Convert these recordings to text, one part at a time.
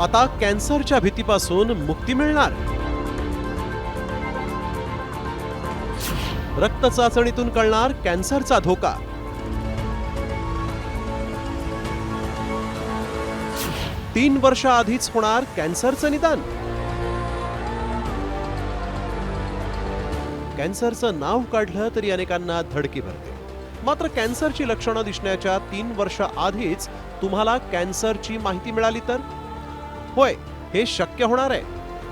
आता कॅन्सरच्या भीतीपासून मुक्ती मिळणार. रक्त चाचणीतून कळणार कॅन्सरचा धोका. तीन वर्षाआधीच होणार कॅन्सरचं निदान. कॅन्सरचं नाव काढलं तरी अनेकांना धडकी भरते. मात्र कॅन्सरची लक्षणं दिसण्याच्या तीन वर्ष आधीच तुम्हाला कॅन्सरची माहिती मिळाली तर? होय हे शक्य होणार आहे.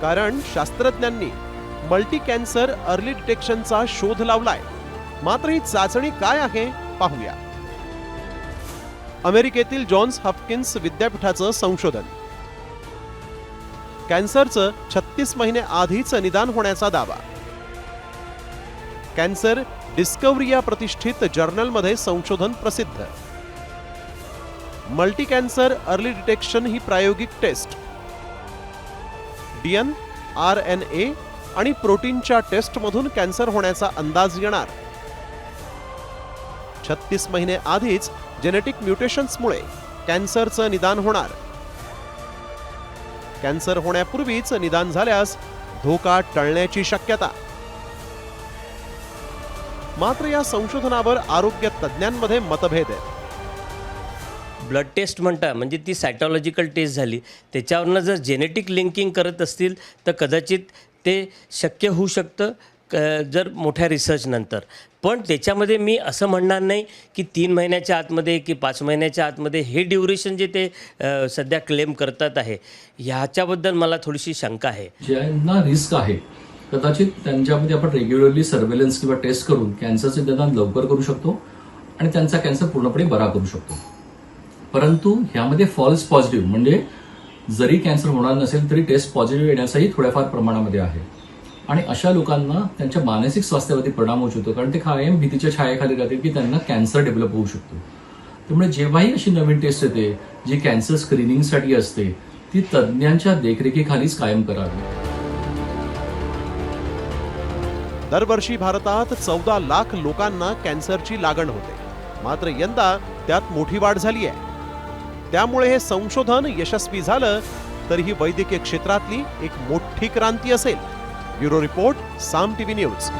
कारण शास्त्रज्ञांनी मल्टी कॅन्सर अर्ली डिटेक्शनचा शोध लावलाय. मात्र ही चाचणी काय आहे पाहूया. अमेरिकेतील जॉन्स हॉपकिन्स विद्यापीठाचं संशोधन. कॅन्सरचं छत्तीस महिने आधीच निदान होण्याचा दावा. कॅन्सर डिस्कवरी या प्रतिष्ठित जर्नलमध्ये संशोधन प्रसिद्ध. मल्टी कॅन्सर अर्ली डिटेक्शन ही प्रायोगिक test. DN R N A आणि प्रोटीनच्या टेस्टमधून कॅन्सर होण्याचा अंदाज येणार. छत्तीस महिने आधीच जेनेटिक म्युटेशन्समुळे कॅन्सरचं निदान होणार. कॅन्सर होण्यापूर्वीच निदान झाल्यास धोका टळण्याची शक्यता. मात्र या संशोधनावर आरोग्य तज्ज्ञांमध्ये मतभेद आहेत. ब्लड टेस्ट म्हणता म्हणजे ती सायटॉलॉजिकल टेस्ट झाली. त्याच्यावरनं जर जेनेटिक लिंकिंग करत असतील तर कदाचित ते शक्य होऊ शकतं क जर मोठ्या रिसर्चनंतर पण त्याच्यामध्ये मी असं म्हणणार नाही की तीन महिन्याच्या आतमध्ये की पाच महिन्याच्या आतमध्ये हे ड्युरेशन जे ते सध्या क्लेम करतात आहे ह्याच्याबद्दल मला थोडीशी शंका आहे. ज्यांना रिस्क आहे कदाचित त्यांच्यामध्ये आपण रेग्युलरली सर्वेलन्स किंवा टेस्ट करून कॅन्सरचे निदान लवकर करू शकतो आणि त्यांचा कॅन्सर पूर्णपणे बरा करू शकतो. परंतु ह्यामध्ये फॉल्स पॉझिटिव्ह म्हणजे जरी कॅन्सर होणार नसेल तरी टेस्ट पॉझिटिव्ह येण्याचाही थोड्याफार प्रमाणामध्ये आहे. आणि अशा लोकांना त्यांच्या मानसिक स्वास्थ्यावरती परिणाम होऊ शकतो कारण ते कायम भीतीच्या छायेखाली राहतील की त्यांना कॅन्सर डेव्हलप होऊ शकतो. त्यामुळे जेव्हाही अशी नवीन टेस्ट येते जी कॅन्सर स्क्रीनिंगसाठी असते ती तज्ज्ञांच्या देखरेखीखालीच कायम करावी. दरवर्षी भारतात चौदा लाख लोकांना कॅन्सरची लागण होते. मात्र यंदा त्यात मोठी वाढ झाली आहे. त्यामुळे हे संशोधन यशस्वी झालं तर ही वैद्यकीय क्षेत्रातली एक मोठी क्रांती असेल. Bureau report Saam TV news.